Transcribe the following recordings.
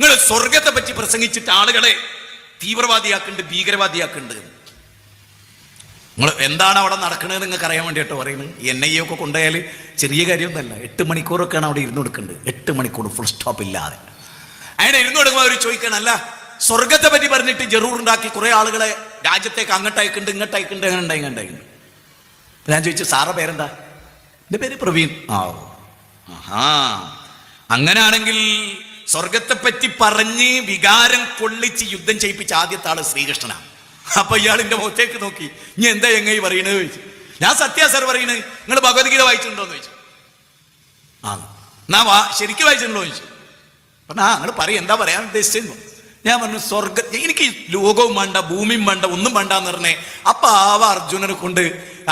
നിങ്ങൾ സ്വർഗത്തെ പറ്റി പ്രസംഗിച്ചിട്ട് ആളുകളെ തീവ്രവാദിയാക്കുന്നുണ്ട് ഭീകരവാദിയാക്കുന്നുണ്ട് നിങ്ങൾ എന്താണ് അവിടെ നടക്കുന്നത് നിങ്ങൾക്ക് അറിയാൻ വേണ്ടിയിട്ട് പറയുന്നത്? എൻ ഐ ഒക്കെ കൊണ്ടുപോയാൽ ചെറിയ കാര്യമൊന്നുമല്ല. എട്ട് മണിക്കൂറൊക്കെയാണ് അവിടെ ഇരുന്ന് കൊടുക്കേണ്ടത് എട്ട് മണിക്കൂർ ഫുൾ സ്റ്റോപ്പ് ഇല്ലാതെ. അതിനെ ഇരുന്ന് കൊടുക്കുമ്പോൾ അവർ ചോദിക്കണം അല്ല സ്വർഗത്തെ പറ്റി പറഞ്ഞിട്ട് ജറൂർ ഉണ്ടാക്കി കുറെ ആളുകളെ രാജ്യത്തേക്ക് അങ്ങോട്ട് അയക്കുന്നുണ്ട് ഇങ്ങോട്ട് അയക്കുന്നുണ്ട് അങ്ങനെ ഉണ്ടായി ഞാൻ ചോദിച്ചു സാറ പേരെന്താ? എന്റെ പേര് പ്രവീൺ. ആ. ആഹാ. അങ്ങനാണെങ്കിൽ സ്വർഗത്തെ പറ്റി പറഞ്ഞ് വികാരം കൊള്ളിച്ച് യുദ്ധം ചെയ്യിപ്പിച്ച ആദ്യത്തെ ആൾ ശ്രീകൃഷ്ണനാണ്. അപ്പൊ ഇയാൾ എന്റെ മുഖത്തേക്ക് നോക്കി. ഇനി എന്താ എങ്ങനെ പറയണത് ചോദിച്ചു. ഞാൻ സത്യ സർ പറയണത് നിങ്ങൾ ഭഗവത്ഗീത വായിച്ചിട്ടുണ്ടോ എന്ന് ചോദിച്ചു. ആ എന്നാ വാ ശരിക്കും വായിച്ചിട്ടുണ്ടോ ചോദിച്ചു. പറഞ്ഞു ആ നിങ്ങൾ പറയും. എന്താ പറയാൻ ഉദ്ദേശിച്ചു ഞാൻ പറഞ്ഞു സ്വർഗ എനിക്ക് ലോകവും വേണ്ട ഭൂമിയും വേണ്ട ഒന്നും വേണ്ട എന്ന് പറഞ്ഞേ അപ്പൊ ആവ അർജുനനെ കൊണ്ട്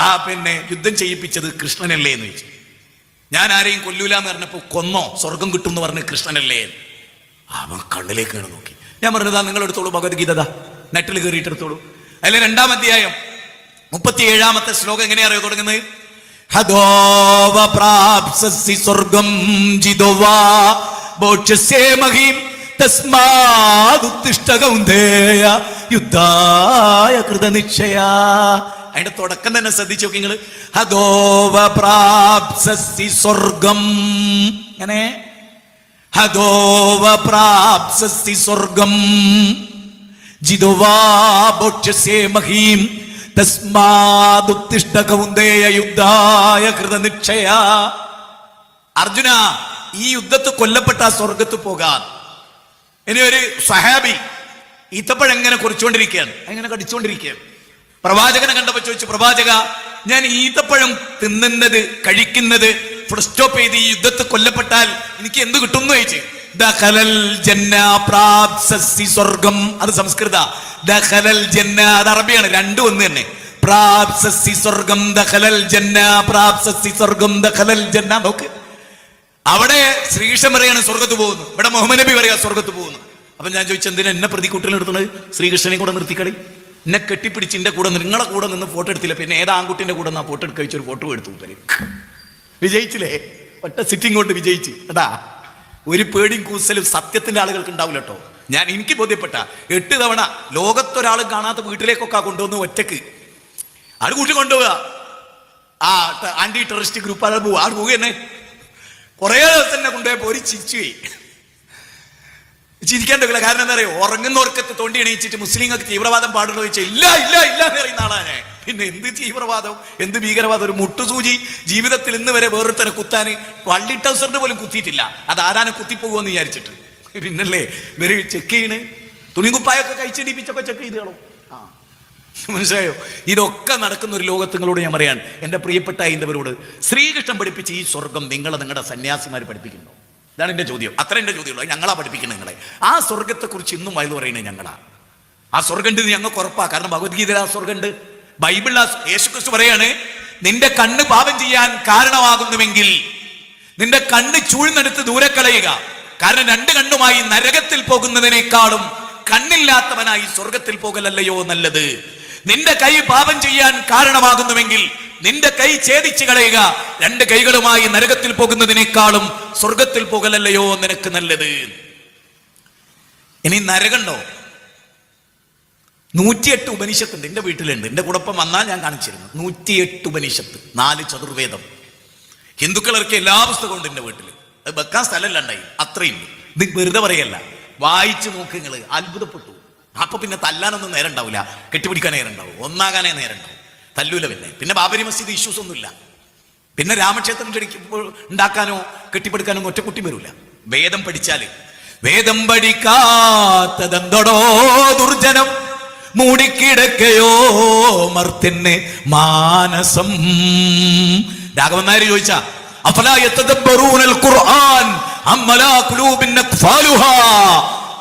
ആ പിന്നെ യുദ്ധം ചെയ്യിപ്പിച്ചത് കൃഷ്ണനല്ലേ എന്ന് ചോദിച്ചു. ഞാൻ ആരെയും കൊല്ലൂല എന്ന് പറഞ്ഞപ്പോ കൊന്നോ? സ്വർഗം കിട്ടും എന്ന് പറഞ്ഞ് കൃഷ്ണനല്ലേ അവൻ കണ്ണിലേക്കാണ് നോക്കി. ഞാൻ പറഞ്ഞതാ നിങ്ങൾ എടുത്തോളൂ ഭഗവത്ഗീത നെറ്റിൽ കയറിയിട്ട് എടുത്തോളൂ അതിലെ രണ്ടാം അധ്യായം മുപ്പത്തി ഏഴാമത്തെ ശ്ലോകം എങ്ങനെയാ അറിയോ തുടങ്ങുന്നത് യുദ്ധായ അതിന്റെ തുടക്കം തന്നെ ശ്രദ്ധിച്ചു നോക്കി നിങ്ങൾ ഹദോവ പ്രാപ്സസി സ്വർഗം. അങ്ങനെ ഹദോവ പ്രാപ്സസി സ്വർഗം. ജിതുവാക്ഷ്യസേ മഹീം. തസ്മാതുത്തിഷ്ട കൗന്ദേയ യുദ്ധായ കൃതനിക്ഷയ അർജുന ഈ യുദ്ധത്ത് കൊല്ലപ്പെട്ട ആ സ്വർഗത്ത് പോകാൻ. ഇനി ഒരു സഹാബി ഈത്തപ്പഴം എങ്ങനെ കുറിച്ചുകൊണ്ടിരിക്കുകയാണ് എങ്ങനെ കടിച്ചുകൊണ്ടിരിക്കുകയാണ് പ്രവാചകനെ കണ്ടപ്പോ ചോദിച്ചു പ്രവാചക ഞാൻ ഈത്തപ്പഴം തിന്നുന്നത് കഴിക്കുന്നത് ഫുൾ സ്റ്റോപ്പ് ചെയ്ത് ഈ യുദ്ധത്തിൽ കൊല്ലപ്പെട്ടാൽ എനിക്ക് എന്ത് കിട്ടും എന്ന് ചോദിച്ചു സ്വർഗം. അത് സംസ്കൃത. ദഖലൽ ജന്ന അത് അറബിയാണ് രണ്ടും ഒന്ന് തന്നെ. പ്രാപ്സസി സ്വർഗം ദഖലൽ ജന്ന പ്രാപ്സസി സ്വർഗം ദഖലൽ ജന്ന. നോക്ക്. അവിടെ ശ്രീകൃഷ്ണൻ പറയാണ് സ്വർഗത്ത് പോകുന്നു. ഇവിടെ മുഹമ്മദ് നബി പറയാ സ്വർഗത്ത് പോകുന്നു. അപ്പൊ ഞാൻ ചോദിച്ചു എന്തിനാ എന്നെ പ്രതി കുട്ടികൾ നിർത്തുന്നത്? ശ്രീകൃഷ്ണനെ കൂടെ നിർത്തിക്കളി. എന്നെ കെട്ടിപ്പിടിച്ച് എന്റെ കൂടെ നിങ്ങളെ കൂടെ നിന്ന് ഫോട്ടോ എടുത്തില്ല. പിന്നെ ഏതാ ആൺകുട്ടിന്റെ കൂടെ നിന്ന് ഫോട്ടോ എടുക്ക ഒരു ഫോട്ടോ എടുത്തു. വിജയിച്ചില്ലേ? ഒറ്റ സിറ്റിംഗ് കൊണ്ട് വിജയിച്ച്. കേട്ടാ ഒരു പേടിയും കൂസലും സത്യത്തിന്റെ ആളുകൾക്ക് ഉണ്ടാവില്ല കേട്ടോ ഞാൻ എനിക്ക് ബോധ്യപ്പെട്ട എട്ട് തവണ ലോകത്തൊരാളും കാണാത്ത വീട്ടിലേക്കൊക്കെ കൊണ്ടുവന്ന് ഒറ്റയ്ക്ക്. ആട് കൂട്ടി കൊണ്ടുപോവുക ആ ആന്റി ടെററിസ്റ്റ് ഗ്രൂപ്പ് ആൾ പോവുക ആട് പോവുക തന്നെ കുറേ ദിവസം തന്നെ കൊണ്ടുപോയപ്പോ ഒരു ചിരിച്ചു ചിരിക്കാൻ കാരണം എന്താ പറയുക ഉറങ്ങുന്നവർക്കത്ത് തോണ്ടി എണീച്ചിട്ട് മുസ്ലിങ്ങൾക്ക് തീവ്രവാദം പാടുണ്ടോ ചോദിച്ചാൽ ഇല്ല ഇല്ല ഇല്ല എന്ന് പറയുന്ന ആളാണ് പിന്നെ എന്ത് തീവ്രവാദം? എന്ത് ഭീകരവാദം? ഒരു മുട്ടുസൂചി ജീവിതത്തിൽ ഇന്ന് വരെ വേറൊരുത്തനെ കുത്താൻ വള്ളി ടൗസറിന്റെ പോലും കുത്തിയിട്ടില്ല. അത് ആരാനെ കുത്തിപ്പോകുമെന്ന് വിചാരിച്ചിട്ട്. പിന്നല്ലേ ഇവർ ചെക്ക് ചെയ്യണ്. തുണികുപ്പായൊക്കെ കഴിച്ചിടിപ്പിച്ചൊക്കെ ചെക്ക് ചെയ്ത് കളോ ആ. മനസ്സിലായോ? ഇതൊക്കെ നടക്കുന്ന ഒരു ലോകത്ത് നിങ്ങളോട് ഞാൻ പറയാൻ എന്റെ പ്രിയപ്പെട്ട ഹൈന്ദവരോട് ശ്രീകൃഷ്ണൻ പഠിപ്പിച്ച ഈ സ്വർഗം നിങ്ങളെ നിങ്ങളുടെ സന്യാസിമാർ പഠിപ്പിക്കുന്നു. ഇതാണ് എന്റെ ചോദ്യം. അത്ര എന്റെ ചോദ്യമുള്ളൂ. ഞങ്ങളാ പഠിപ്പിക്കുന്നത് നിങ്ങളെ. ആ സ്വർഗത്തെക്കുറിച്ച് ഇന്നും വയത് പറയുന്നത് ഞങ്ങളാ. ആ സ്വർഗം ഞങ്ങൾക്ക് ഉറപ്പാ. കാരണം ഭഗവത്ഗീതയിൽ ആ സ്വർഗം ആ യേശുക്രിസ്തു പറയാണ് നിന്റെ കണ്ണ് പാപം ചെയ്യാൻ കാരണമാകുന്നുവെങ്കിൽ നിന്റെ കണ്ണ് ചൂഴ്ന്നെടുത്ത് ദൂരെ കളയുക കാരണം രണ്ട് കണ്ണുമായി നരകത്തിൽ പോകുന്നതിനേക്കാളും കണ്ണില്ലാത്തവനായി സ്വർഗത്തിൽ പോകലല്ലയോ നല്ലത്. നിന്റെ കൈ പാപം ചെയ്യാൻ കാരണമാകുന്നുവെങ്കിൽ നിന്റെ കൈ ഛേദിച്ചു കളയുക. രണ്ട് കൈകളുമായി നരകത്തിൽ പോകുന്നതിനേക്കാളും സ്വർഗത്തിൽ പോകലല്ലയോ നിനക്ക് നല്ലത്. ഇനി നരകണ്ടോ? നൂറ്റിയെട്ട് ഉപനിഷത്തുണ്ട്. എന്റെ വീട്ടിലുണ്ട്. എന്റെ കുടപ്പം വന്നാൽ ഞാൻ കാണിച്ചിരുന്നു. നൂറ്റിയെട്ട് ഉപനിഷത്ത്. നാല് ചതുർവേദം. ഹിന്ദുക്കളർക്ക് എല്ലാ പുസ്തകവും ഉണ്ട് എന്റെ വീട്ടിൽ അത് വെക്കാൻ സ്ഥലമല്ല ഉണ്ടായി. അത്രയും ഇത് വെറുതെ പറയല്ല. വായിച്ചു നോക്ക് നിങ്ങൾ അത്ഭുതപ്പെട്ടു. അപ്പൊ പിന്നെ തല്ലാനൊന്നും നേരം ഉണ്ടാവില്ല കെട്ടിപ്പിടിക്കാൻ നേരം ഉണ്ടാവും. ഒന്നാകാനേ നേരം ഉണ്ടാവും. തല്ലൂല പിന്നെ. പിന്നെ ബാബരി മസ്ജിദ് ഇഷ്യൂസ് ഒന്നുമില്ല. പിന്നെ രാമക്ഷേത്രം ഉണ്ടാക്കാനോ കെട്ടിപ്പടുക്കാനോ ഒറ്റക്കുട്ടി വരില്ല വരൂല. വേദം പഠിച്ചാൽ. വേദം പഠിക്കാത്തതെന്തടോ ദുർജനം. മൂടിക്കിടക്കയോ മർത്തിന് മാനസം. രാഘവൻ നായർ ചോദിച്ച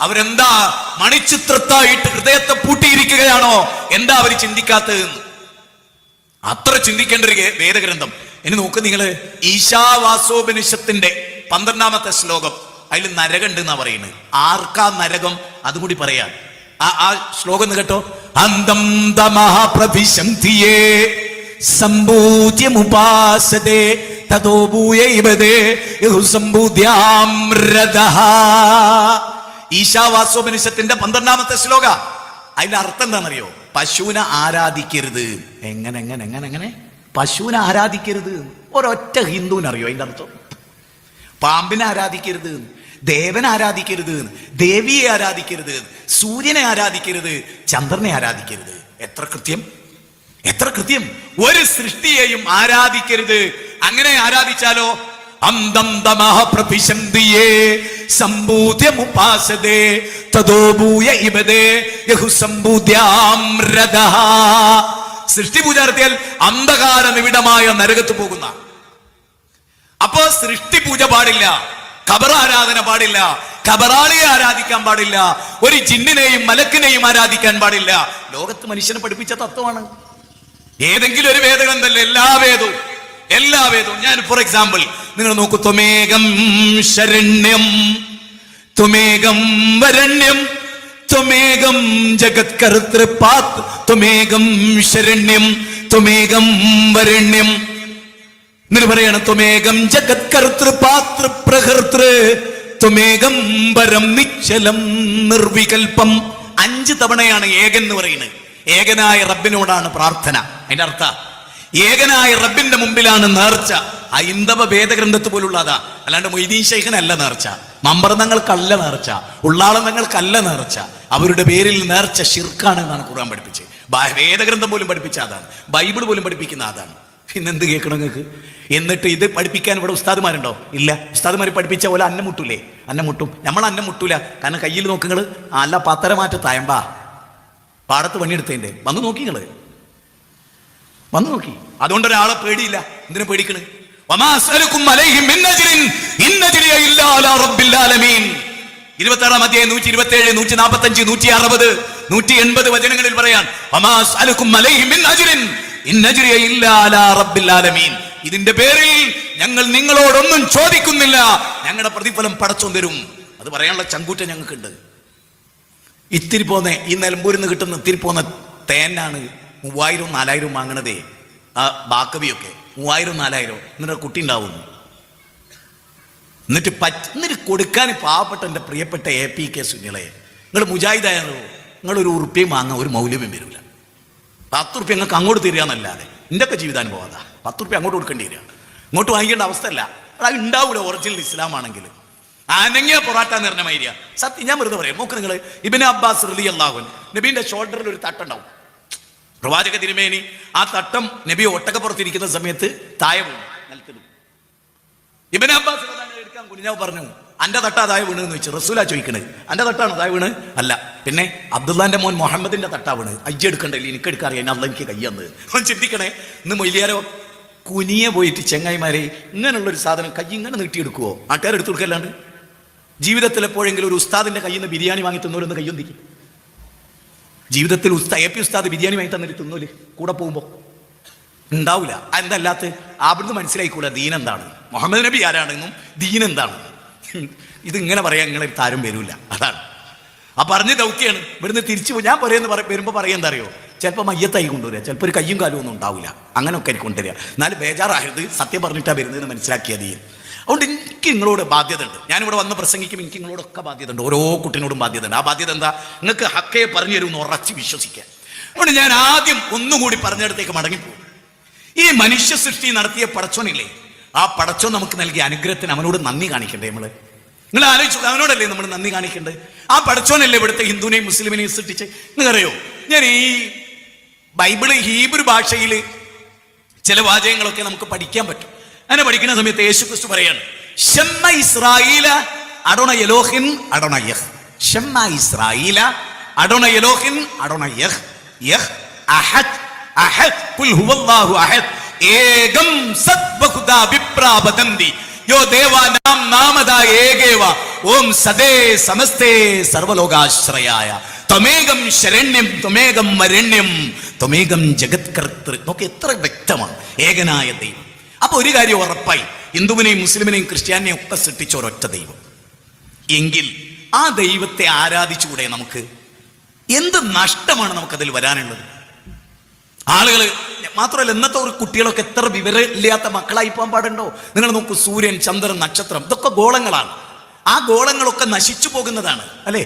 അവരെന്താ മണിച്ചിത്രത്തായിട്ട് ഹൃദയത്തെ പൂട്ടിയിരിക്കുകയാണോ? എന്താ അവർ ചിന്തിക്കാത്തത് അത്ര ചിന്തിക്കേണ്ട ഒരു വേദഗ്രന്ഥം. ഇനി നോക്ക് നിങ്ങൾ ഈശാവാസോപനിഷത്തിന്റെ പന്ത്രണ്ടാമത്തെ ശ്ലോകം. അതിൽ നരകണ്ട് എന്നാ പറയുന്നത്. ആർക്കാ നരകം? അതുകൂടി പറയാം. ആ ശ്ലോകം ഒന്ന് കേട്ടോ. അന്തം ദമഹാപ്രഭിശന്തിയേ സമ്പൂജ്യമുപാസതേ തതോ ഭൂയൈവതേ യഹു സമ്പൂദ്യാം രഥഃ. ഈശാവാസോപനിഷത്തിന്റെ പന്ത്രണ്ടാമത്തെ ശ്ലോക. അതിന്റെ അർത്ഥം എന്താണെന്നറിയോ? പശുവിനെ ആരാധിക്കരുത്. എങ്ങനെ എങ്ങനെ എങ്ങനെ എങ്ങനെ? പശുവിനെ ആരാധിക്കരുത് ഒരൊറ്റ ഹിന്ദുവിനറിയോ അതിന്റെ അർത്ഥം? പാമ്പിനെ ആരാധിക്കരുത് ദേവനെ ആരാധിക്കരുത് ദേവിയെ ആരാധിക്കരുത് സൂര്യനെ ആരാധിക്കരുത്. ചന്ദ്രനെ ആരാധിക്കരുത്. എത്ര കൃത്യം? എത്ര കൃത്യം? ഒരു സൃഷ്ടിയെയും ആരാധിക്കരുത്. അങ്ങനെ ആരാധിച്ചാലോ. സൃഷ്ടി പൂജ നടത്തിയാൽ അന്ധകാര നിവിടമായ നരകത്ത് പോകുന്ന. അപ്പോ സൃഷ്ടി പൂജ പാടില്ല. ഖബർ ആരാധന പാടില്ല. ഖബറാളിയെ ആരാധിക്കാൻ പാടില്ല. ഒരു ജിന്നിനെയും മലക്കിനെയും ആരാധിക്കാൻ പാടില്ല. ലോകത്ത് മനുഷ്യനെ പഠിപ്പിച്ച തത്വമാണ്. ഏതെങ്കിലും ഒരു വേദഗ്രന്ഥല്ല? എല്ലാ വേദവും. എല്ലാ വേദവും. ഞാൻ ഫോർ എക്സാമ്പിൾ നിങ്ങൾ നോക്കൂ. ത്വമേകം ശരണ്യം ത്വമേകം വരണ്യം ത്വമേകം ജഗത് കർത്തൃപാത് ത്വമേകം ശരണ്യം ത്വമേകം വരണ്യം. എന്നിട്ട് പറയണം ത്വമേകം ജഗത് കർത്തൃ പാതൃ പ്രകർത്തൃ ത്വമേകം പരം നിശ്ചലം നിർവികൽപ്പം അഞ്ച് തവണയാണ് ഏകൻ എന്ന് പറയുന്നത്. ഏകനായ റബ്ബിനോടാണ് പ്രാർത്ഥന. അതിന്റെ അർത്ഥ ഏകനായ റബ്ബിന്റെ മുമ്പിലാണ് നേർച്ച. ഹൈന്ദവ വേദഗ്രന്ഥത്ത് പോലുള്ളതാ. അല്ലാണ്ട് മൊയ്തീൻ ശൈഖനല്ല നേർച്ച. മമ്പർന്നങ്ങൾക്കല്ല നേർച്ച. ഉള്ളാളന്നങ്ങൾക്കല്ല നേർച്ച. അവരുടെ പേരിൽ നേർച്ച ഷിർക്കാണ് എന്നാണ് ഖുർആൻ പഠിപ്പിച്ചത്. വേദഗ്രന്ഥം പോലും പഠിപ്പിച്ച അതാണ്. ബൈബിൾ പോലും പഠിപ്പിക്കുന്ന അതാണ്. പിന്നെന്ത് കേൾക്കണം നിങ്ങൾക്ക്? എന്നിട്ട് ഇത് പഠിപ്പിക്കാൻ ഇവിടെ ഉസ്താദുമാരുണ്ടോ? ഇല്ല. ഉസ്താദുമാർ പഠിപ്പിച്ച പോലെ അന്നം മുട്ടൂലേ? അന്നം മുട്ടും. നമ്മൾ അന്നം മുട്ടൂല. കാരണം കയ്യിൽ നോക്കുങ്ങൾ അല്ല പത്തര മാറ്റ തയമ്പാ. പാടത്ത് പണിയെടുത്തതിന്റെ. വന്ന് നോക്കി നിങ്ങൾ വന്ന് നോക്കി. അതുകൊണ്ട് ഒരാളെ പേടിയില്ല. എന്തിനു പേടിക്കണ്? ഇരുപത്താറാം അധ്യായം നൂറ്റി ഇരുപത്തി ഏഴ് നൂറ്റി നാൽപ്പത്തി അഞ്ച് നൂറ്റി അറുപത് നൂറ്റി എൺപത് വചനങ്ങളിൽ പറയാൻ. ഇതിന്റെ പേരിൽ ഞങ്ങൾ നിങ്ങളോടൊന്നും ചോദിക്കുന്നില്ല. ഞങ്ങളുടെ പ്രതിഫലം പടച്ചോൻ തരും. അത് പറയാനുള്ള ചങ്കൂറ്റ ഞങ്ങൾക്കുണ്ട്. ഇത്തിരി പോന്നെ ഈ നിലമ്പൂരിൽ നിന്ന് കിട്ടുന്ന ഇത്തിരി പോന്ന തേനാണ് മൂവായിരവും നാലായിരവും വാങ്ങണതേ. ആ ബാക്കവിയൊക്കെ മൂവായിരം നാലായിരം എന്നിട്ട് കുട്ടി ഉണ്ടാവുന്നു. എന്നിട്ട് പറ്റ എന്നിട്ട് കൊടുക്കാൻ പാവപ്പെട്ട എന്റെ പ്രിയപ്പെട്ട എ പി കെ സുനിളയെ നിങ്ങൾ മുജാഹിദായാലോ നിങ്ങളൊരു ഉറുപ്പിയും വാങ്ങാൻ ഒരു മൗല്യവും വരില്ല. പത്ത് റുപ്യ നിങ്ങൾക്ക് അങ്ങോട്ട് തരികയെന്നല്ലാതെ എന്റെ ഒക്കെ ജീവിതാനുഭവം അതാ. പത്ത് റുപ്യ അങ്ങോട്ട് കൊടുക്കേണ്ടി വരിക. ഇങ്ങോട്ട് വാങ്ങിക്കേണ്ട അവസ്ഥയല്ല. അത് ഉണ്ടാവില്ല ഒറിജിനൽ ഇസ്ലാം ആണെങ്കിൽ അനങ്ങിയ പൊറാട്ട മൈരിയ സത്യം ഞാൻ വെറുതെ പറയാം. നോക്ക് നിങ്ങൾ ഇബിന് അബ്ബാസ് റലി അള്ളാഹുൻ നബീന്റെ ഷോൾഡറിൽ ഒരു തട്ടുണ്ടാവും പ്രവാചക തിരുമേനി ആ തട്ടം നബി ഒട്ടകപ്പുറത്തിരിക്കുന്ന സമയത്ത് തായ വീണു ഇബിന് അബ്ബാസ് എടുക്കാൻ കുഞ്ഞാവ് പറഞ്ഞു. അന്റെ തട്ട അതായ വീണ് എന്ന് വെച്ചു റസൂല ചോദിക്കണത് അന്റെ തട്ടാണ് അതായ വീണ്? അല്ല. പിന്നെ അബ്ദുല്ലാന്റെ മോൻ മുഹമ്മദിന്റെ തട്ടാ വീണ്. അജ്ജ് എടുക്കണ്ടല്ലേ എനിക്ക് എടുക്കാൻ അറിയാം. അല്ല എനിക്ക് കയ്യന്ന് അവൻ ചിന്തിക്കണേ ഇന്ന് മൊയ്ലിയാരോ കുനിയെ പോയിട്ട് ചെങ്ങായിമാരെ ഇങ്ങനെയുള്ള ഒരു സാധനം കൈ ഇങ്ങനെ നീട്ടിയെടുക്കുവോ? ആൾക്കാർ എടുത്തു കൊടുക്കല്ലാണ്ട്? ജീവിതത്തിൽ എപ്പോഴെങ്കിലും ഒരു ഉസ്താദിന്റെ കയ്യിൽ നിന്ന് ബിരിയാണി വാങ്ങി തിന്നോരെന്ന് കയ്യൊന്നിക്കും ജീവിതത്തിൽ ഉസ്താ എ പി ഉസ്താദ് ബിരിയാണി വാങ്ങി തന്നിട്ട് തിന്നൂൽ കൂടെ പോകുമ്പോ? ഉണ്ടാവില്ല എന്തല്ലാത്ത അവിടുന്ന് മനസ്സിലായിക്കൂല ദീൻ എന്താണ് മുഹമ്മദ് നബി ആരാണെന്നും ദീൻ എന്താണ് ഇത് ഇങ്ങനെ പറയാൻ നിങ്ങളെ താരം വരൂല. അതാണ്. ആ പറഞ്ഞ് ദൗത്യാണ് ഇവിടുന്ന് തിരിച്ചു പോയി ഞാൻ പറയുന്ന വരുമ്പോൾ വരുമ്പോ പറയാൻ എന്താ അറിയോ ചിലപ്പോൾ മയ്യത്തായി കൊണ്ടുവരിക ചിലപ്പോൾ ഒരു കയ്യും കാലും ഒന്നും ഉണ്ടാവില്ല. അങ്ങനെയൊക്കെ എനിക്ക് കൊണ്ടുവരിക. എന്നാലും ബേജാറായത് സത്യം പറഞ്ഞിട്ടാണ് വരുന്നതെന്ന് മനസ്സിലാക്കിയത് അതുകൊണ്ട് എനിക്ക് നിങ്ങളോട് ബാധ്യത ഉണ്ട്. ഞാനിവിടെ വന്ന് പ്രസംഗിക്കും എനിക്ക് നിങ്ങളോടൊക്കെ ബാധ്യത ഉണ്ട്. ഓരോ കുട്ടിനോടും ബാധ്യത ഉണ്ട്. ആ ബാധ്യത എന്താ? നിങ്ങൾക്ക് ഹക്കയെ പറഞ്ഞു തരുമെന്ന് ഉറച്ച് വിശ്വസിക്കാൻ. അതുകൊണ്ട് ഞാൻ ആദ്യം ഒന്നുകൂടി പറഞ്ഞിടത്തേക്ക് മടങ്ങിപ്പോകും. ഈ മനുഷ്യ സൃഷ്ടി നടത്തിയ പടച്ചോനില്ലേ? ആ പടച്ചോ നമുക്ക് നൽകിയ അനുഗ്രഹത്തിന് അവനോട് നന്ദി കാണിക്കണ്ടേ നമ്മൾ? നിങ്ങൾ ആലോചിച്ചു അവനോടല്ലേ നമ്മൾ നന്ദി കാണിക്കേണ്ടത് ആ പടച്ചോനല്ലേ ഇവിടുത്തെ ഹിന്ദുവിനെയും മുസ്ലിമിനെയും സൃഷ്ടിച്ച്? നിങ്ങറിയോ ഞാൻ ഈ ബൈബിൾ ഹീബ്രു ഭാഷയിൽ ചില വാചകങ്ങളൊക്കെ നമുക്ക് പഠിക്കാൻ പറ്റും. അങ്ങനെ പഠിക്കുന്ന സമയത്ത് യേശു ക്രിസ്തു പറയാണ് ഷമ്മ ഇസ്രായേല അടോണ യലോഹിൻ അടോണ യഹ്. ഇസ്രായേല അടോണ യലോഹിൻ അടോണ യഹ്. യഹ് അഹദ് അഹദ് അഹദ്. ഏകം സത് ബഹുദ വിപ്രാപതന്തി യോ ദേവ നാം നാമദ ഏകേവ. ഓം സദേ സമസ്തേ സർവലോകാശ്രയായ. ത്വമേകം ശരണ്യം ത്വമേകം വരണ്യം ത്വമേകം ജഗത്കർത്തൃ. നോക്കി എത്ര വ്യക്തമാണ്. ഏകനായ ദൈവം. അപ്പൊ ഒരു കാര്യം ഉറപ്പായി. ഹിന്ദുവിനെയും മുസ്ലിമിനെയും ക്രിസ്ത്യാനിനെയും ഒക്കെ സൃഷ്ടിച്ച ഒരൊറ്റ ദൈവം. എങ്കിൽ ആ ദൈവത്തെ ആരാധിച്ചുകൂടെ നമുക്ക്? എന്ത് നഷ്ടമാണ് നമുക്കതിൽ വരാനുള്ളത്? ആളുകൾ മാത്രമല്ല ഇന്നത്തെ ഒരു കുട്ടികളൊക്കെ എത്ര വിവരമില്ലാത്ത മക്കളായി പോകാൻ പാടുണ്ടോ? നിങ്ങൾ നോക്കൂ സൂര്യൻ ചന്ദ്രൻ നക്ഷത്രം ഇതൊക്കെ ഗോളങ്ങളാണ്. ആ ഗോളങ്ങളൊക്കെ നശിച്ചു പോകുന്നതാണ് അല്ലേ?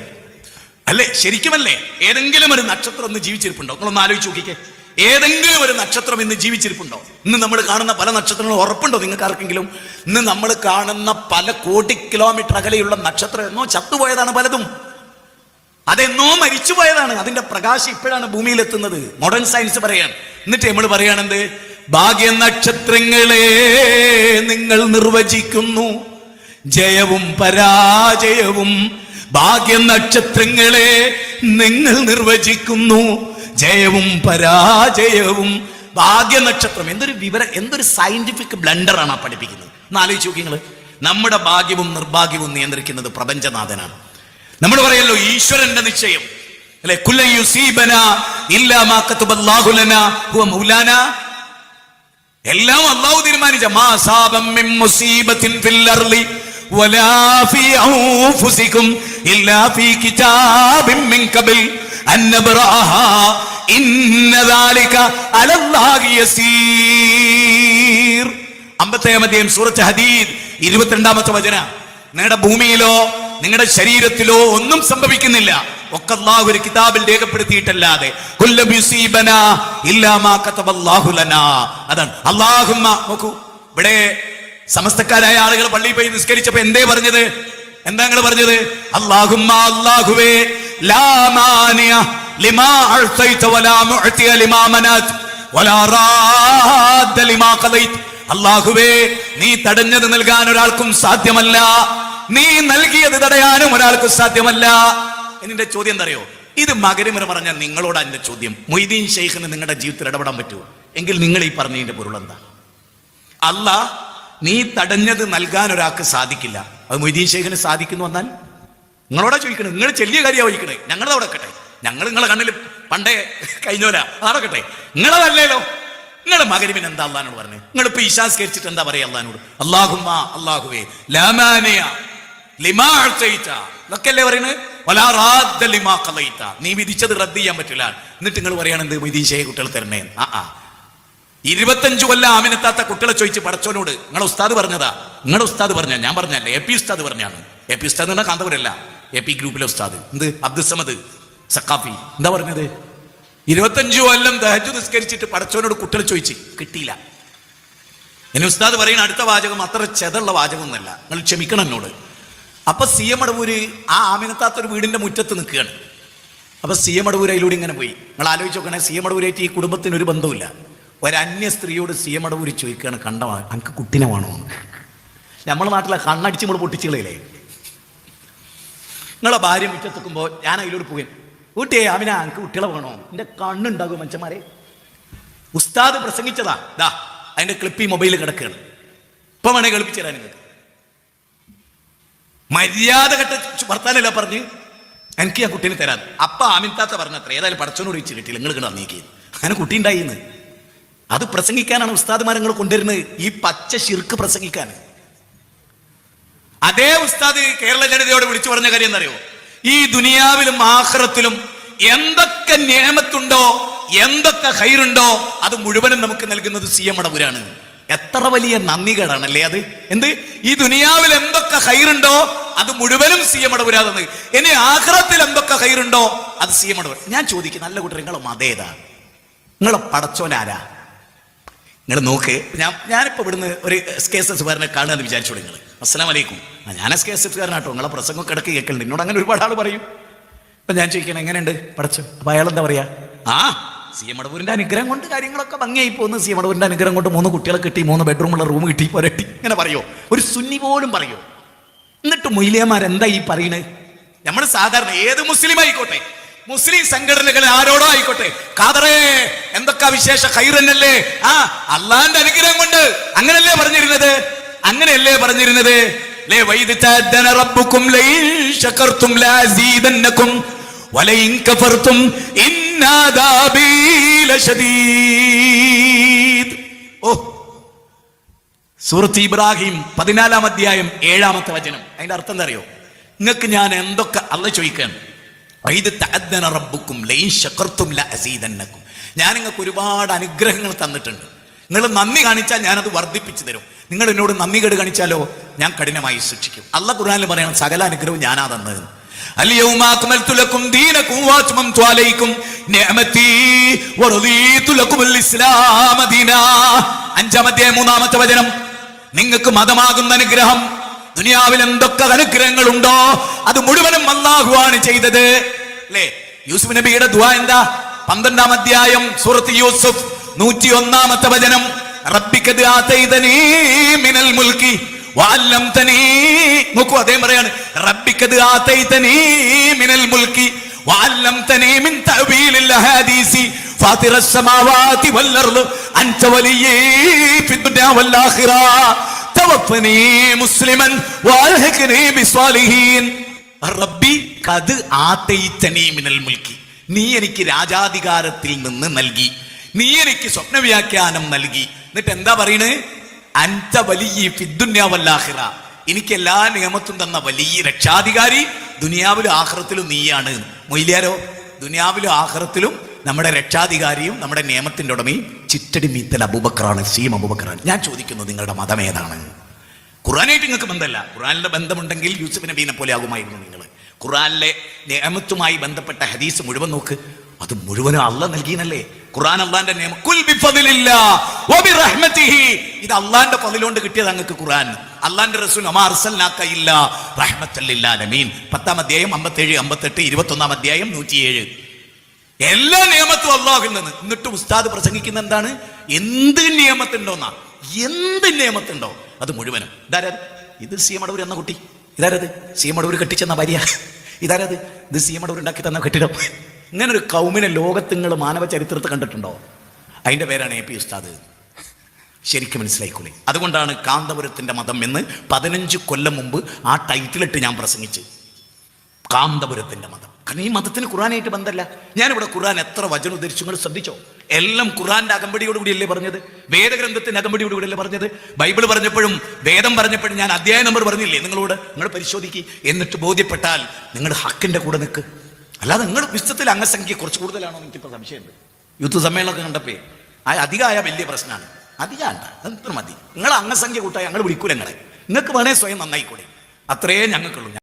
അല്ലേ? ശരിക്കുമല്ലേ? ഏതെങ്കിലും ഒരു നക്ഷത്രം ഇന്ന് ജീവിച്ചിരിപ്പുണ്ടോ? നിങ്ങളൊന്ന് ആലോചിച്ച് നോക്കിക്കേ. ഏതെങ്കിലും ഒരു നക്ഷത്രം ഇന്ന് ജീവിച്ചിരിപ്പുണ്ടോ? ഇന്ന് നമ്മൾ കാണുന്ന പല നക്ഷത്രങ്ങളും ഉറപ്പുണ്ടോ നിങ്ങൾക്ക് ആർക്കെങ്കിലും? ഇന്ന് നമ്മൾ കാണുന്ന പല കോടി കിലോമീറ്റർ അകലെയുള്ള നക്ഷത്രം എന്നോ ചത്തുപോയതാണ് പലതും. അതെന്നോ മരിച്ചു പോയതാണ്. അതിന്റെ പ്രകാശം ഇപ്പോഴാണ് ഭൂമിയിൽ എത്തുന്നത് മോഡേൺ സയൻസ് പറയാണ് എന്നിട്ട് നമ്മൾ പറയാണെന്ത് ഭാഗ്യ നക്ഷത്രങ്ങളെ നിങ്ങൾ നിർവചിക്കുന്നു. ജയവും പരാജയവും ഭാഗ്യ നക്ഷത്രങ്ങളെ നിങ്ങൾ നിർവചിക്കുന്നു. ജയവും പരാജയവും ഭാഗ്യ നക്ഷത്രം എന്തൊരു വിവരം എന്തൊരു സയന്റിഫിക് ബ്ലണ്ടറാണ് ആ പഠിപ്പിക്കുന്നത്. ഒന്ന് ആലോചിച്ച് നമ്മുടെ ഭാഗ്യവും നിർഭാഗ്യവും നിയന്ത്രിക്കുന്നത് പ്രപഞ്ചനാഥനാണ്. നമ്മൾ പറയല്ലോ ഈശ്വരന്റെ നിശ്ചയം. അല്ലെ? എല്ലാം അള്ളാഹു തീരുമാനിച്ച അധ്യായം സൂറത്ത് ഹദീദ് ഇരുപത്തിരണ്ടാമത്തെ വചന. നിങ്ങളുടെ ഭൂമിയിലോ നിങ്ങളുടെ ശരീരത്തിലോ ഒന്നും സംഭവിക്കുന്നില്ല. ഒക്കെ അല്ലാഹു ഒരു കിതാബിൽ രേഖപ്പെടുത്തിയിട്ടല്ലാതെ. അതാണ്. അല്ലാഹുമ്മ നോക്കൂ. ഇവിടെ സമസ്തക്കാരായ ആളുകൾ പള്ളിയിൽ പോയി നിസ്കരിച്ചപ്പോ എന്തേ പറഞ്ഞത്? എന്താ നിങ്ങൾ പറഞ്ഞത്? അള്ളാഹുമ്മ അല്ലാഹുവേ ലാ മാനിയ ലിമാ വലാ ലിമാ നീ തടഞ്ഞത് നൽകാൻ ഒരാൾക്കും സാധ്യമല്ല. നീ നൽകിയത് തടയാനും ഒരാൾക്ക് സാധ്യമല്ല. എന്നിന്റെ ചോദ്യം എന്തറിയോ? ഇത് മകരമിറ പറഞ്ഞ നിങ്ങളോടാ എന്റെ ചോദ്യം. മൊയ്തീൻ ഷെയ്ഖിന് നിങ്ങളുടെ ജീവിതത്തിൽ ഇടപെടാൻ പറ്റുമോ എങ്കിൽ നിങ്ങൾ ഈ പറഞ്ഞതിന്റെ പൊരുൾ എന്താ? അല്ല നീ തടഞ്ഞത് നൽകാൻ ഒരാൾക്ക് സാധിക്കില്ല. അത് മൊയ്തീൻ ഷെയ്ഖിന് സാധിക്കുന്നു എന്നാൽ നിങ്ങളോടാ ചോദിക്കണേ? നിങ്ങൾ ചെല്ലിയ കാര്യമാണ് ചോദിക്കണേ. ഞങ്ങളുടെ അവിടെ കട്ടെ ഞങ്ങൾ നിങ്ങളെ കണ്ണിൽ പണ്ടേ കഴിഞ്ഞോരാ അതടക്കട്ടെ നിങ്ങളതല്ലേലോ നിങ്ങളെ മകരിമിന് എന്താ അള്ളഹാനോട് പറഞ്ഞത് നിങ്ങൾ ഇപ്പൊ ഈശാസ്കരിച്ചിട്ട് എന്താ പറയാ അള്ളഹാനോട്? അള്ളാഹുമ്മ അള്ളാഹുവേ ലാമാനയ ലിമാ അഴ്ത്തയിച്ച ഇതൊക്കെയല്ലേ പറയുന്നത് ലിമാ ഖളയിത്ത. നീ വിധിച്ചത് റദ്ദ് ചെയ്യാൻ പറ്റില്ല. എന്നിട്ട് നിങ്ങൾ പറയണെന്ത് ഷെയ്ഖ് കുട്ടികൾ തരണേ ആ ആ. ഇരുപത്തഞ്ചു കൊല്ലം ആമിനെത്താത്ത കുട്ടികളെ ചോദിച്ച് പടച്ചോനോട് നിങ്ങളുടെ ഉസ്താദ് പറഞ്ഞതാ. നിങ്ങളുടെ ഉസ്താദ് പറഞ്ഞ ഞാൻ പറഞ്ഞല്ല എ പി ഉസ്താദ് പറഞ്ഞാണ് എ പി ഉസ്താദ് പറഞ്ഞാൽ കാന്തപുരല്ല എ പി ഗ്രൂപ്പിലെ ഉസ്താദ്. എന്ത്? അബ്ദുസമദ് സക്കാഫി എന്താ പറഞ്ഞത്? ഇരുപത്തഞ്ചു കൊല്ലം ദഹജു നിസ്കരിച്ചിട്ട് പടച്ചോനോട് കുട്ടികൾ ചോദിച്ച് കിട്ടിയില്ല. എന്നെ ഉസ്താദ് പറയുന്ന അടുത്ത വാചകം അത്ര ചെതുള്ള വാചകം ഒന്നല്ല. നിങ്ങൾ ക്ഷമിക്കണം എന്നോട്. അപ്പൊ സി എം അടവൂര് ആ ആമിനത്താത്ത ഒരു വീടിന്റെ മുറ്റത്ത് നിൽക്കുകയാണ്. അപ്പൊ സി എം അടവൂര് അതിലൂടെ ഇങ്ങനെ പോയി. നിങ്ങൾ ആലോചിച്ച് നോക്കണേ സി എം അടവൂരായിട്ട് ഈ കുടുംബത്തിന് ഒരു ബന്ധവുമില്ല. ഒരന്യ സ്ത്രീയോട് സി എം അടവൂര് ചോദിക്കുകയാണ് കണ്ട അനക്ക് കുട്ടിനെ വേണോ നമ്മളെ നാട്ടിലെ കണ്ണടിച്ച് നമ്മൾ പൊട്ടിച്ചുകളില്ലേ നിങ്ങളെ ഭാര്യ മുറ്റത്തെക്കുമ്പോൾ ഞാൻ അതിലൂടെ പോയി കുട്ടിയെ അമിന എനിക്ക് കുട്ടികളെ വേണോ? എന്റെ കണ്ണുണ്ടാകും മനുഷ്യന്മാരെ. ഉസ്താദ് പ്രസംഗിച്ചതാ. ദാ അതിന്റെ ക്ലിപ്പ് ഈ മൊബൈലിൽ കിടക്കുകയാണ്. ഇപ്പൊ വേണേ കളിപ്പിച്ചു തരാൻ നിങ്ങൾക്ക്. മര്യാദ കെട്ട ഭർത്താനല്ല പറഞ്ഞ്? എനിക്ക് ആ കുട്ടീനെ തരാൻ. അപ്പ ആമിൻതാത്ത പറഞ്ഞത്ര ഏതായാലും പടച്ചോനോട് ഒഴിച്ച് കിട്ടിയില്ല. നിങ്ങൾ കിടന്ന് നീക്കി അങ്ങനെ കുട്ടി ഉണ്ടായിന്ന്. അത് പ്രസംഗിക്കാനാണ് ഉസ്താദ്മാർ നിങ്ങൾ കൊണ്ടുവരുന്നത്. ഈ പച്ച ശിർക്ക് പ്രസംഗിക്കാൻ. അതേ ഉസ്താദ് കേരള ജനതയോട് വിളിച്ചു പറഞ്ഞ കാര്യം എന്നറിയോ ഈ ദുനിയാവിലും ആഹ്റത്തിലും എന്തൊക്കെ നിയമത്തുണ്ടോ എന്തൊക്കെ ഹൈറുണ്ടോ അത് മുഴുവനും നമുക്ക് നൽകുന്നത് സി എം എത്ര വലിയ നന്ദികേടാണല്ലേ അത്? എന്ത്? ഈ ദുനിയാവിൽ എന്തൊക്കെ ഹൈറുണ്ടോ അത് മുഴുവനും സി എം ഇടപുരാതെന്ന് ഇനി ആഹ്റത്തിൽ എന്തൊക്കെ കയ്യിലുണ്ടോ അത് സി എം അടവൂർ ഞാൻ ചോദിക്കും നല്ല കൂട്ടർ നിങ്ങളെ മതേതാ നിങ്ങളെ പടച്ചോനാരാ നിങ്ങൾ നോക്ക് ഞാൻ ഞാനിപ്പോൾ ഇവിടുന്ന് ഒരു എസ് കെ എസ് എഫ് കാരനെ കാണുകയെന്ന് വിചാരിച്ചോളൂ നിങ്ങൾ അസ്സലാം വലൈക്കും ഞാൻ എസ് കെ എസ് എഫ് കാരനാട്ടോ നിങ്ങളെ പ്രസംഗം കിടക്ക് കേൾക്കുന്നുണ്ട് എന്നോട് അങ്ങനെ ഒരുപാട് ആൾ പറയും. അപ്പൊ ഞാൻ ചോദിക്കണം എങ്ങനെയുണ്ട്? പടച്ചു അപ്പൊ അയാൾ എന്താ പറയാ? ആ സി എം അടവൂരിന്റെ അനുഗ്രഹം കൊണ്ട് കാര്യങ്ങളൊക്കെ ഭംഗിയായി പോകുന്നു. സി എം അടവൂരിന്റെ അനുഗ്രഹം കൊണ്ട് മൂന്ന് കുട്ടികളെ കിട്ടി മൂന്ന് ബെഡ്റൂമുള്ള റൂം കിട്ടി പോരട്ടി ഇങ്ങനെ പറയോ ഒരു സുന്നി പോലും പറയോ എന്താ ഈ പറയണത് നമ്മൾ സാധാരണ ഏത് മുസ്ലിം ആയിക്കോട്ടെ? മുസ്ലിം സംഘടനകൾ ആരോടോ ആയിക്കോട്ടെ. കാതറേ എന്തൊക്കെ വിശേഷ? ഹൈറന്നല്ലേ ആ അള്ളാന്റെ അനുഗ്രഹം കൊണ്ട് അങ്ങനല്ലേ പറഞ്ഞിരുന്നത്? അങ്ങനെയല്ലേ പറഞ്ഞിരുന്നത്? ലേ സൂറത്ത് ഇബ്രാഹിം പതിനാലാം അധ്യായം ഏഴാമത്തെ വചനം. അതിന്റെ അർത്ഥം എന്താ അറിയോ? നിങ്ങൾക്ക് ഞാൻ എന്തൊക്കെ അല്ല ചോദിക്കാൻ? ഞാൻ നിങ്ങൾക്ക് ഒരുപാട് അനുഗ്രഹങ്ങൾ തന്നിട്ടുണ്ട്. നിങ്ങൾ നന്ദി കാണിച്ചാൽ ഞാനത് വർദ്ധിപ്പിച്ചു തരും. നിങ്ങൾ എന്നോട് നന്ദി കേട് കാണിച്ചാലോ? ഞാൻ കഠിനമായി ശിക്ഷിക്കും അല്ല ഖുർആാനിൽ പറയണം സകല അനുഗ്രഹം ഞാനാ തന്നത്. അഞ്ചാമത്തെ മൂന്നാമത്തെ വചനം. നിങ്ങൾക്ക് മതമാകുന്ന അനുഗ്രഹം. ദുനിയാവിൽ എന്തൊക്കെ അനുഗ്രഹങ്ങളുണ്ടോ അത് മുഴുവനും അള്ളാഹുവാണ് ചെയ്തത്. അല്ലേ? യൂസുഫ് നബിയുടെ ദ എന്താ? പന്ത്രണ്ടാം അധ്യായം സൂറത്ത് യൂസുഫ് നൂറ്റി ഒന്നാമത്തെ വചനം. റബ്ബിക്കത് മിനൽ മുൽക്കി നോക്കൂ അതേ പറയാണ് മിനൽ മുൽക്കി وعلمتني من تأويل الأحاديث فاطر السماوات والأرض أنت وليي في الدنيا والآخرة توفني مسلما وألحقني بالصالحين റബ്ബി കത് ആത്തൈത്തനീ മിനൽ മുൽക്കി നീ എനിക്ക് രാജാധികാരത്തിൽ നിന്ന് നൽകി നീ എനിക്ക് സ്വപ്ന വ്യാഖ്യാനം നൽകി എന്നിട്ട് എന്താ പറയണേ അൻത വലിയ ഫിദ്ദുന്യാവല്ലാഹിറ എനിക്ക് എല്ലാ നിയമത്തും തന്ന വലിയ രക്ഷാധികാരി ദുനിയാവിലും ആഹ്റത്തിലും നീയാണ് മൊയ്ലിയാരോ ദുനിയാവിലും ആഹ്റത്തിലും നമ്മുടെ രക്ഷാധികാരിയും നമ്മുടെ നിയമത്തിന്റെ ഉടമയും ചിറ്റടി മീത്തൽ അബൂബക്കറാണ് സീം അബൂബക്കറാണ്. ഞാൻ ചോദിക്കുന്നു നിങ്ങളുടെ മതം ഏതാണ്? ഖുറാനായിട്ട് നിങ്ങൾക്ക് ബന്ധമല്ല. ഖുറാനിലെ ബന്ധമുണ്ടെങ്കിൽ യൂസുഫ് നബീനെ പോലെ ആകുമായിരുന്നു നിങ്ങൾ. ഖുറാനിലെ നിയമത്തുമായി ബന്ധപ്പെട്ട ഹദീസ് മുഴുവൻ നോക്ക്. അത് മുഴുവനും അല്ല നൽകിയെന്നല്ലേ? ഖുറാൻ അള്ളാന്റെ നിയമം. ഇത് അള്ളാന്റെ പതിലോണ്ട് കിട്ടിയത് അങ്ങക്ക് ഖുറാൻ അള്ളാന്റെ റസൂൽ ആലമീൻ പത്താം അധ്യായം അമ്പത്തേഴ് അമ്പത്തെട്ട് ഇരുപത്തൊന്നാം അധ്യായം നൂറ്റിയേഴ്. എല്ലാ നിയമത്തും അള്ളാഹു നിന്ന്. എന്നിട്ട് ഉസ്താദ് പ്രസംഗിക്കുന്ന എന്താണ്? എന്ത് നിയമത്തുണ്ടോന്നാ? എന്ത് നിയമത്തുണ്ടോ? അത് മുഴുവനും. ഇതാരത്? ഇത് സി എം എന്ന കുട്ടി. ഇതാരത്? സി എം അടൂർ കെട്ടിച്ചെന്ന ഭാര്യ. ഇതാരത്? ഇത് സി എം അടൂർ ഉണ്ടാക്കി തന്ന കെട്ടിടം. ഇങ്ങനെ ഒരു കൗമിനെ ലോകത്ത് നിങ്ങൾ മാനവ ചരിത്രത്തെ കണ്ടിട്ടുണ്ടോ? അതിന്റെ പേരാണ് എ പി ഉസ്താദ്. ശരിക്കും മനസ്സിലായിക്കോളി. അതുകൊണ്ടാണ് കാന്തപുരത്തിന്റെ മതം എന്ന് പതിനഞ്ച് കൊല്ലം മുമ്പ് ആ ടൈറ്റിലിട്ട് ഞാൻ പ്രസംഗിച്ച്. കാന്തപുരത്തിന്റെ മതം. കാരണം ഈ മതത്തിന് ഖുറാനായിട്ട് ബന്ധമല്ല ഞാനിവിടെ ഖുറാൻ എത്ര വചനം ഉദ്ധരിച്ചു നിങ്ങൾ ശ്രദ്ധിച്ചോ? എല്ലാം ഖുറാന്റെ അകമ്പടിയോട് കൂടിയല്ലേ പറഞ്ഞത്? വേദഗ്രന്ഥത്തിന്റെ അകമ്പടിയോട് കൂടിയല്ലേ പറഞ്ഞത്? ബൈബിൾ പറഞ്ഞപ്പോഴും വേദം പറഞ്ഞപ്പോഴും ഞാൻ അധ്യായ നമ്പർ പറഞ്ഞില്ലേ നിങ്ങളോട്? നിങ്ങൾ പരിശോധിക്ക്. എന്നിട്ട് ബോധ്യപ്പെട്ടാൽ നിങ്ങൾ ഹക്കിന്റെ കൂടെ നിൽക്ക്. അല്ലാതെ നിങ്ങൾ പുസ്തകത്തിൽ അംഗസംഖ്യ കുറച്ച് കൂടുതലാണോ എനിക്കിപ്പോൾ സംശയമുണ്ട്. യൂത്ത് സമ്മേളനമൊക്കെ ആ അധികമായ വലിയ പ്രശ്നമാണ്. അധികമല്ല അത്ര മതി. നിങ്ങൾ അംഗസംഖ്യ കൂട്ടായി ഞങ്ങൾ വിളിക്കൂല നിങ്ങളെ. നിങ്ങൾക്ക് വേണേ സ്വയം നന്നായിക്കൂടെ. അത്രേ ഞങ്ങൾക്കുള്ളൂ.